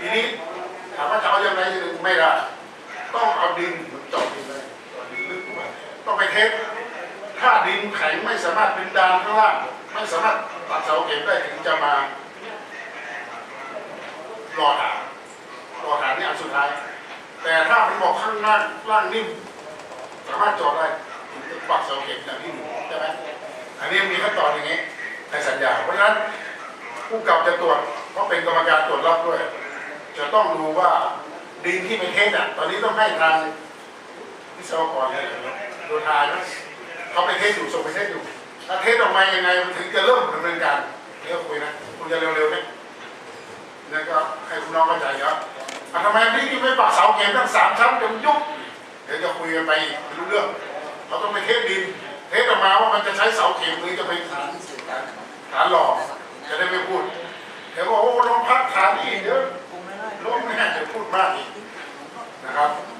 ทีนี้ถามว่าจะเอายังไงไม่ได้ ต้องเอาดินเจาะดินเลยเจาะดินลึกลงไปต้องไปเทสถ้าดินแข็งไม่สามารถเป็นดานข้างล่าง ไม่สามารถตัดเสาเข็มได้ถึงจะมารอฐานรอฐานนี่อันสุดท้าย แต่ถ้ามันบอกข้างล่างล่างนิ่ม สามารถจาะได้ถึงจะปักเสาเข็มอย่างที่หนึ่งใช่ไหมอันนี้มีขั้นตอนอย่างนี้ในสัญญา เพราะฉะนั้นผู้กำกับจะตรวจเพราะเป็นกรรมการตรวจรับด้วย จะต้องดูว่าดินที่ไปเทสอะตอนนี้ต้องให้ทางวิศวกรเนี่ยดูทายนะเขาไปเทสอยู่ส่งไปเทสอยู่ถ้าเทสออกมายังไงมันถึงจะเริ่มดำเนินการเดี๋ยวคุยนะคุณจะเร็วๆนะนั่นก็ให้คุณน้องเข้าใจครับอะทำไมพี่ที่ไม่ปักเสาเข็มทั้งสามชั้นจะมันยุบเดี๋ยวจะคุยกันไปอีกไม่รู้เรื่องเราต้องไปเทสดิน เทสออกมาว่ามันจะใช้เสาเข็มหรือจะไปฐานฐานหล่อจะได้ไม่พูดเดี๋ยวบอกโอ้ลองพักฐานนี่เดี๋ยว ลงแน่จะพูดมากอีกนะครับ